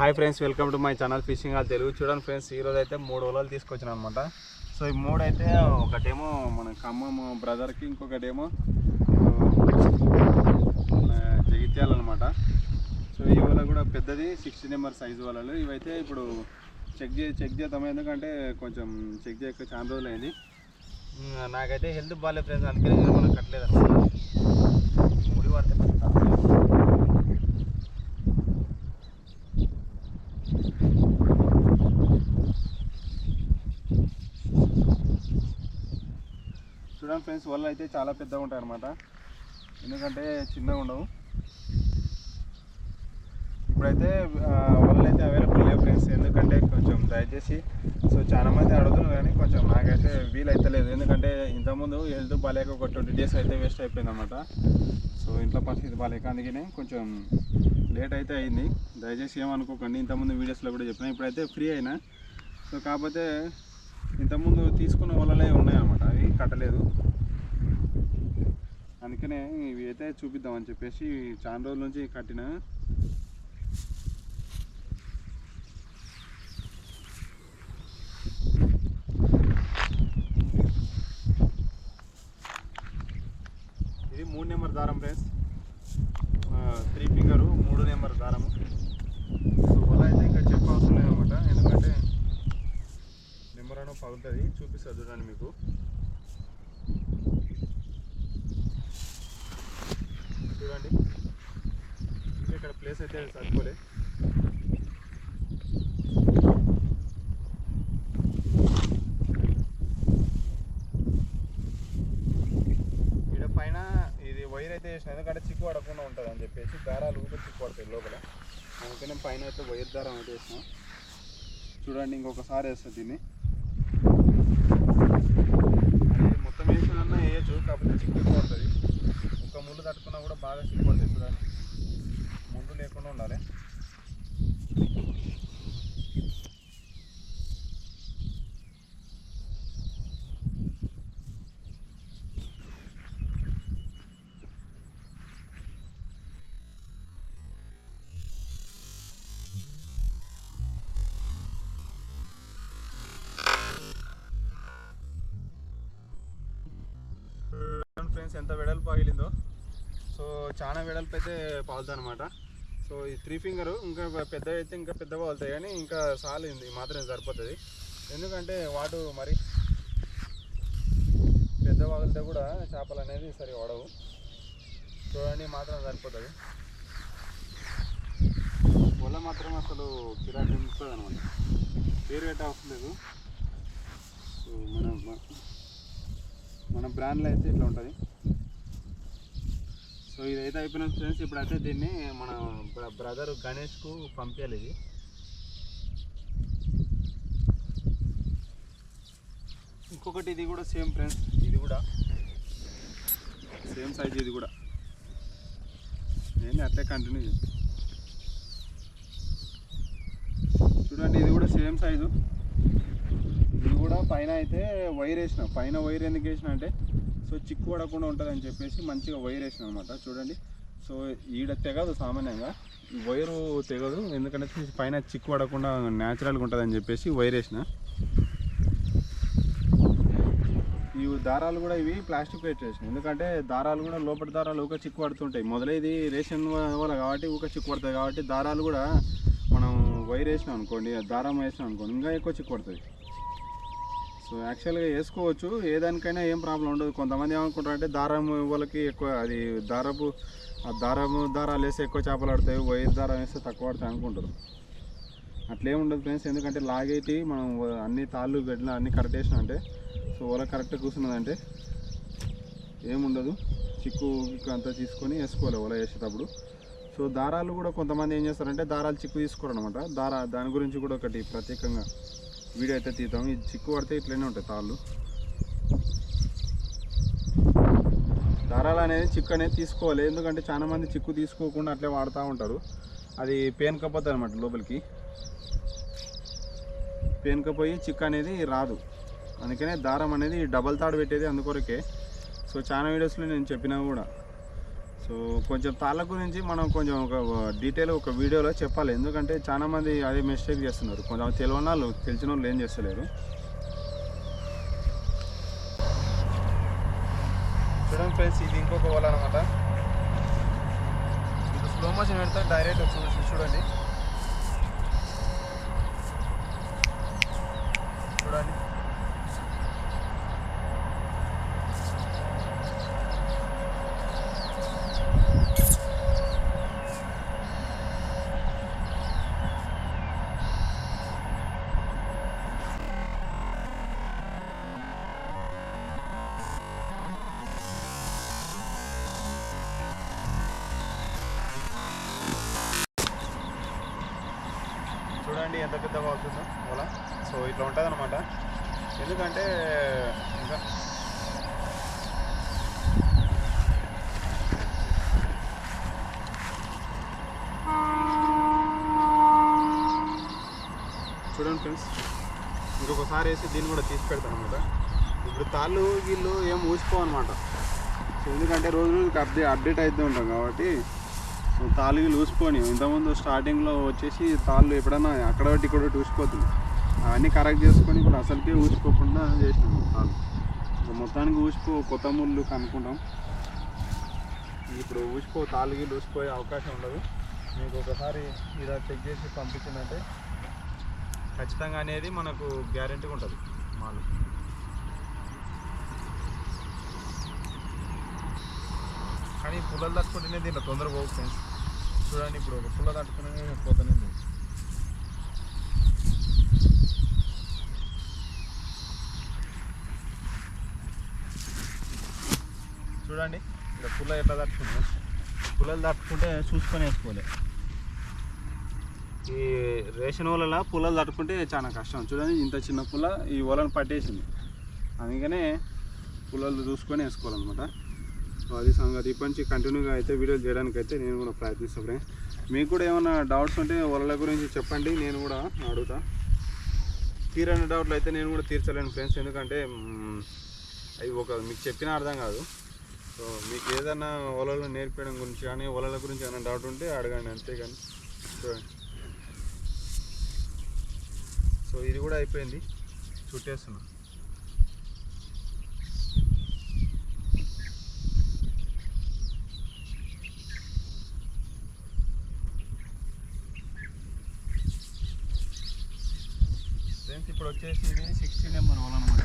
Hi friends welcome to my channel fishing all Telugu చూడండి friends ఈరోజు అయితే మూడు వలలు తీసుకొచ్చాను అనమాట సో ఈ మూడు అయితే ఒకటేమో మన ఖమ్మం బ్రదర్కి ఇంకొకటేమో మన జగిత్యాల అనమాట సో ఈ వల కూడా పెద్దది సిక్స్టీ నెంబర్ సైజు వలలు ఇవైతే ఇప్పుడు చెక్ చే చెక్ చేద్దాం. ఎందుకంటే కొంచెం చెక్ చేయక చాలా రోజులు అయింది. నాకైతే హెల్త్ బాగాలేదు ఫ్రెండ్స్ అందుకని మనం కట్టలేదు అసలు. ముడి పడితే పడతాను. చూడండి ఫ్రెండ్స్ వల్ల అయితే చాలా పెద్దగా ఉంటాయి అనమాట ఎందుకంటే చిన్నగా ఉండవు. ఇప్పుడైతే వల్ల అయితే అవైలబుల్ లేవు ఫ్రెండ్స్ ఎందుకంటే కొంచెం దయచేసి సో చాలా మంది అడుగుతున్నారు కానీ కొంచెం నాకైతే వీలు అయితే లేదు ఎందుకంటే ఇంతకుముందు హెల్త్ బాగాలేక ఒక ట్వంటీ డేస్ అయితే వేస్ట్ అయిపోయింది అనమాట సో ఇంట్లో పరిస్థితి బాగాలేక అందుకనే కొంచెం లేట్ అయితే అయింది. దయచేసి ఏమనుకోకండి. ఇంతకుముందు వీడియోస్లో కూడా చెప్పిన. ఇప్పుడైతే ఫ్రీ అయినా. సో కాకపోతే ఇంతకుముందు తీసుకున్న వలలే కట్టలేదు. అందుకనే ఇవి అయితే చూపిద్దామని చెప్పేసి చాలా రోజుల నుంచి కట్టిన. ఇది మూడు నెంబర్ దారం ప్లేస్ త్రీ ఫింగరు మూడు నెంబర్ దారము. సో వల అయితే ఇంకా చెప్పవసరం లేదన్నమాట. ఎందుకంటే నెంబర్ అనో పగులుతుంది. చూపిస్తుంది చూడండి మీకు చూడండి ఇంకా ఇక్కడ ప్లేస్ సరిపోలే ఇక్కడ పైన ఇది వైర్ అయితే వేసిన ఎందుకంటే చిక్కు పడకుండా ఉంటుంది అని చెప్పేసి దారాలు కూడా చిక్కు పడతాయి లోపల. అందుకనే పైన అయితే వైర్ దారం అయితే వేసినాం. చూడండి ఇంకొకసారి వేస్తుంది దీన్ని. మొత్తం వేసిన వేయచ్చు కాకపోతే చిక్కు పడుతుంది. ఒక ముళ్ళు తట్టుకున్నా కూడా బాగా చిక్కు పడుతుంది చూడండి. లేకుండా ఉండాలి. ఫ్రెండ్స్ ఎంత వెడల్పు పగిలిందో సో చాలా వెడల్పు అయితే పాలుతా అనమాట సో ఈ త్రీ ఫింగర్ ఇంకా పెద్ద అయితే ఇంకా పెద్దగా వాళ్తాయి కానీ ఇంకా సాలింది మాత్రమే సరిపోతుంది. ఎందుకంటే వాటు మరి పెద్ద వాగిలితే కూడా చేపలు అనేది సరిగా పడవు చూడండి మాత్రం సరిపోతుంది. వల్ల మాత్రం అసలు కిరాకి ఉంటుంది అనమాట పేరు పెట్టే అవసరం లేదు సో మన మన బ్రాండ్లో అయితే ఇట్లా ఉంటుంది. సో ఇదైతే అయిపోయిన ఫ్రెండ్స్ ఇప్పుడైతే దీన్ని మన బ్రదర్ గణేష్కు పంపించాలి ఇది. ఇంకొకటి ఇది కూడా సేమ్ ఫ్రెండ్స్ ఇది కూడా. సేమ్ సైజ్ ఇది కూడా. నేను అట్లే కంటిన్యూ చేస్తాను చూడండి ఇది కూడా సేమ్ సైజు. ఇది కూడా పైన అయితే వైర్ వేసిన పైన వైర్ ఎందుకు వేసిన అంటే సో చిక్కు పడకుండా ఉంటుంది అని చెప్పేసి మంచిగా వైర్ వేసిన అనమాట చూడండి. సో ఈడ తెగదు సామాన్యంగా. వైరు తెగదు. ఎందుకంటే పైన చిక్కు పడకుండా న్యాచురల్గా ఉంటుంది అని చెప్పేసి వైర్ వేసిన. ఈ దారాలు కూడా ఇవి ప్లాస్టిక్ వెయిట్ వేసిన. ఎందుకంటే దారాలు కూడా లోపల దారాలు ఊక చిక్కు పడుతుంటాయి మొదలైది రేషన్ వల్ల కాబట్టి ఊక చిక్కు పడుతుంది కాబట్టి దారాలు కూడా మనం వైర్ వేసినాం అనుకోండి దారం వేసినాం అనుకోండి ఇంకా ఎక్కువ చిక్కు పడుతుంది సో యాక్చువల్గా వేసుకోవచ్చు. ఏ దానికైనా ఏం ప్రాబ్లం ఉండదు. కొంతమంది ఏమనుకుంటారంటే దారం వాళ్ళకి ఎక్కువ అది దారపు ఆ దారము దారాలు వేస్తే ఎక్కువ చేపలు పడతాయి వైర్ దారం వేస్తే తక్కువ పడతాయి అనుకుంటారు. అట్లే ఉండదు ఫ్రెండ్స్. ఎందుకంటే లాగేటి మనం అన్ని తాళ్ళు గడ్డలు అన్ని కరెక్ట్ వేసినంటే సో వల కరెక్ట్ కూర్చున్నదంటే ఏముండదు చిక్కు అంతా తీసుకొని వేసుకోవాలి వల వేసేటప్పుడు. సో దారాలు కూడా కొంతమంది ఏం చేస్తారంటే దారాలు చిక్కు తీసుకోరు అనమాట దారా దాని గురించి కూడా ఒకటి ప్రత్యేకంగా వీడియో అయితే తీద్దాం. ఇది చిక్కు పడితే ఇట్లనే ఉంటాయి తాళ్ళు. దారాలు అనేది చిక్కు అనేది తీసుకోవాలి. ఎందుకంటే చాలా మంది చిక్కు తీసుకోకుండా అట్లే వాడుతూ ఉంటారు. అది పేనుకపోద్ది అనమాట లోపలికి. పేనుకపోయి చిక్కు అనేది రాదు. అందుకనే దారం అనేది డబల్ తాడు పెట్టేది అందుకొరకే. సో చాలా వీడియోస్లో నేను చెప్పినా కూడా సో కొంచెం తాళ్ళ గురించి మనం కొంచెం ఒక డీటెయిల్ ఒక వీడియోలో చెప్పాలి. ఎందుకంటే చాలామంది అదే మిస్టేక్ చేస్తున్నారు. కొంచెం తెలియని వాళ్ళు తెలిసిన వాళ్ళు ఏం చేస్తలేరు. చూడండి ఫ్రెండ్స్ ఇది ఇంకొక వల అనమాట ఇది స్లో మోషన్ పెడతా డైరెక్ట్ వచ్చి చూడండి. చూడండి. చూడండి ఎంత పెద్దగా అవుతుందో అలా సో ఇట్లా ఉంటుంది అనమాట ఎందుకంటే ఇంకా చూడండి ఫ్రెండ్స్ ఇంకొకసారి వేసి దీన్ని కూడా తీసి పెడతాను అనమాట ఇప్పుడు తాళ్ళు వీళ్ళు ఏం ఊసిపోవన్నమాట సో ఎందుకంటే రోజు రోజుకి అప్డేట్ అప్డేట్ అవుతూ ఉంటాం కాబట్టి తాళ్ళు వీళ్ళు ఇంతకుముందు స్టార్టింగ్లో వచ్చేసి తాళ్ళు ఎప్పుడైనా అక్కడ ఒకటి ఇక్కడ ఒకటి ఊసిపోతుంది. అవన్నీ కరెక్ట్ చేసుకొని ఇప్పుడు అసలుకే ఊసిపోకుండా చేసినాం తాళ్ళు. మొత్తానికి ఊసిపో కొత్త ముళ్ళు కనుక్కుంటాం. ఇప్పుడు ఊసిపో తాళ్ళకి వీళ్ళు ఊసిపోయే అవకాశం ఉండదు. మీకు ఒకసారి ఇలా చెక్ చేసి పంపించిందంటే ఖచ్చితంగా అనేది మనకు గ్యారెంటీగా ఉంటుంది. మాలు. కానీ పుల్లలు తట్టుకుంటేనే దీంట్లో తొందరగా పోవు ఫ్రెండ్స్. చూడండి ఇప్పుడు ఒక పుల్ల తట్టుకునే పోతానే. చూడండి ఇక్కడ పుల్ల ఎట్లా తట్టుకుంది. పుల్లలు తట్టుకుంటే చూసుకొని వేసుకోవాలి. ఈ రేషన్ వలన పుల్లలు తట్టుకుంటే చాలా కష్టం. చూడండి ఇంత చిన్న పుల్ల ఈ వలను పట్టేసింది. అందుకనే పుల్లలు చూసుకొని వేసుకోవాలన్నమాట. అది సంగతి. ఇప్పటి నుంచి కంటిన్యూగా అయితే వీడియోలు చేయడానికి అయితే నేను కూడా ప్రయత్నిస్తాను ఫ్రెండ్స్. మీకు కూడా ఏమైనా డౌట్స్ ఉంటే వలల గురించి చెప్పండి నేను కూడా అడుగుతా. తీరని డౌట్లు అయితే నేను కూడా తీర్చలేను ఫ్రెండ్స్ ఎందుకంటే అవి ఒక మీకు చెప్పినా అర్థం కాదు. సో మీకు ఏదైనా వలలు నేర్పించడం గురించి కానీ వలల గురించి ఏమైనా డౌట్ ఉంటే అడగండి అంతేగాని. కానీ సో ఇది కూడా అయిపోయింది. చుట్టేస్తున్నాను ఫ్రెండ్స్ ఇప్పుడు వచ్చేసి ఇది సిక్స్టీ నెంబర్ వల్ల అనమాట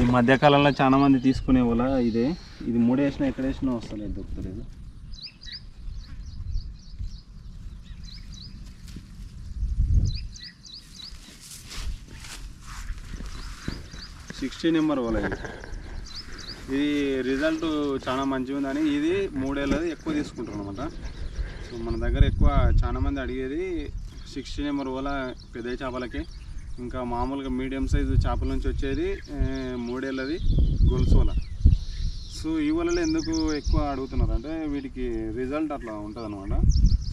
ఈ మధ్యకాలంలో చాలా మంది తీసుకునే వాళ్ళ ఇదే. ఇది మూడు వేసినా ఎక్కడ వేసినా వస్తలేదు దొరుకుతలేదు. సిక్స్టీ నెంబర్ వల ఇది. రిజల్ట్ చాలా మంచిగా ఉందని ఇది మూడేళ్ళది ఎక్కువ తీసుకుంటారు అనమాట మన దగ్గర ఎక్కువ చాలా మంది అడిగేది సిక్స్టీ నెంబర్ ఓలా పెద్ద చేపలకి. ఇంకా మామూలుగా మీడియం సైజు చేపల నుంచి వచ్చేది మూడేళ్ళది గొలుసు సో ఈ వలలో ఎందుకు ఎక్కువ అడుగుతున్నారు? అంటే వీటికి రిజల్ట్ అట్లా ఉంటుంది అనమాట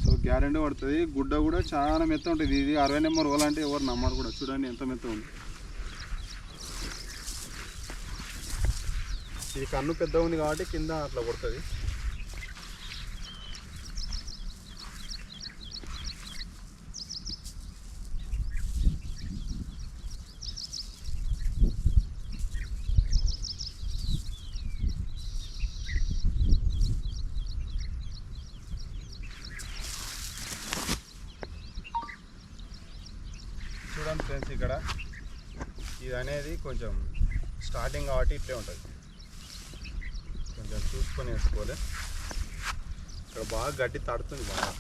సో గ్యారెంటీ పడుతుంది. గుడ్డ కూడా చాలా మెత్త ఉంటుంది. ఇది అరవై నెంబర్ ఓలా అంటే ఎవరు నమ్మరు కూడా. చూడండి ఎంత మెత్త ఉంది. ఇది కన్ను పెద్ద ఉంది కాబట్టి కింద అట్లా పడుతుంది చూడండి ఫ్రెండ్స్ ఇక్కడ. ఇది అనేది కొంచెం స్టార్టింగ్ కాబట్టి ఇట్లే ఉంటుంది. కొంచెం చూసుకొని వేసుకోవాలి. ఇక్కడ బాగా గడ్డి తడుతుంది బాగా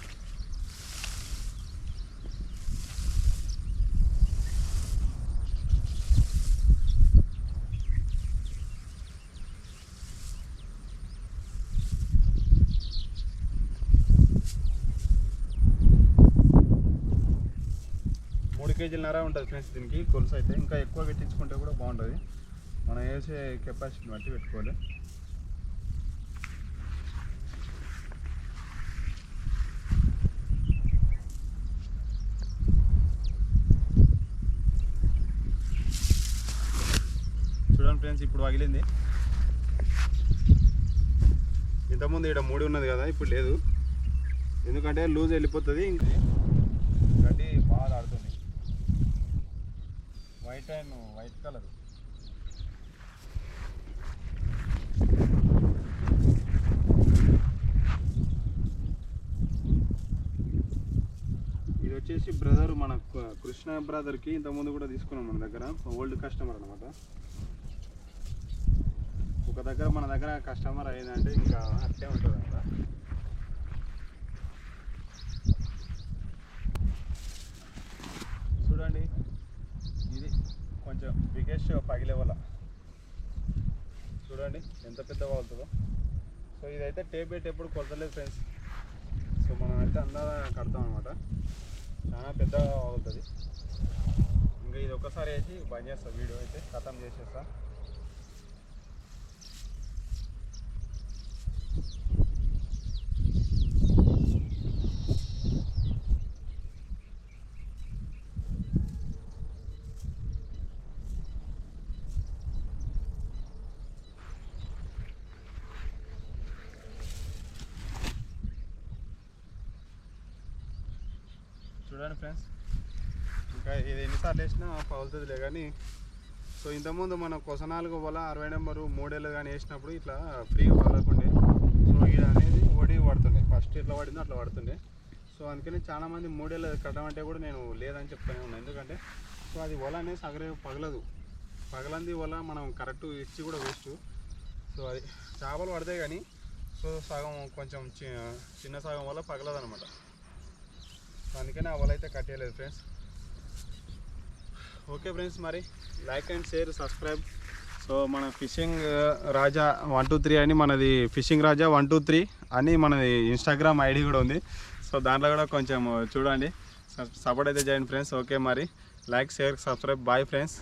మూడు కేజీలన్నర ఉంటుంది ఫ్రెండ్స్ దీనికి. గొలుసు అయితే ఇంకా ఎక్కువ పెట్టించుకుంటే కూడా బాగుంటుంది. మనం వేసే కెపాసిటీని బట్టి పెట్టుకోవాలి. చూడండి ఫ్రెండ్స్ ఇప్పుడు పగిలింది. ఇంతకుముందు ఇక్కడ మూడి ఉన్నది కదా ఇప్పుడు లేదు. ఎందుకంటే లూజ్ వెళ్ళిపోతుంది. ఇంకా గడ్డి బాగా ఆడుతుంది వైట్ అండ్ వైట్ కలర్. ఇది వచ్చేసి బ్రదర్ మన కృష్ణ బ్రదర్కి ఇంతకుముందు కూడా తీసుకున్నాం మన దగ్గర. ఓల్డ్ కస్టమర్ అనమాట ఒక దగ్గర మన దగ్గర కస్టమర్ అయిందంటే ఇంకా అట్టే ఉంటుంది అనమాట చూడండి ఇది కొంచెం బిగ్గెస్ట్ పగిలేవల చూడండి ఎంత పెద్ద వాళ్తుందో సో ఇదైతే టేప్ పెట్టి ఎప్పుడు కొలతలేదు ఫ్రెండ్స్ సో మనం అయితే అందా కడతాం అనమాట చాలా పెద్దగా అవుతుంది ఇంకా ఇది ఒక్కసారి వేసి బంద్ చేస్తాం వీడియో అయితే ఖతం చేసేస్తాను చూడండి ఫ్రెండ్స్. ఇంకా ఇది ఎన్నిసార్లు వేసినా పగులుతుందిలే కానీ సో ఇంతకుముందు మనం కొసనాలుగు వల్ల అరవై నెంబరు మూడేళ్ళు కానీ వేసినప్పుడు ఇట్లా ఫ్రీగా పగలకుండే. సో ఇది అనేది ఒడి పడుతుండే. ఫస్ట్ ఇట్లా పడిందో అట్లా పడుతుండే. సో అందుకని చాలామంది మూడేళ్ళు అంటే కూడా నేను లేదని చెప్తానే ఉన్నాను ఎందుకంటే సో అది వల అనేది సగరే పగలదు. పగలంది వల్ల మనం కరెక్ట్ ఇచ్చి కూడా వేస్ట్. సో అది చేపలు పడతాయి కానీ సో సగం కొంచెం చి- చిన్న సగం వల్ల పగలదు అనమాట అందుకని ఆ వల అయితే కట్టేయలేదు ఫ్రెండ్స్ ఓకే ఫ్రెండ్స్ మరి like and share subscribe so మన fishing uh, Raja one two three అని మనది fishing Raja one two three అని మనది ఇన్స్టాగ్రామ్ ఐడి కూడా ఉంది. సో దాంట్లో కూడా కొంచెం uh, చూడండి. సపోర్ట్ అయితే చేయండి ఫ్రెండ్స్ ఓకే మరి. Like share subscribe bye friends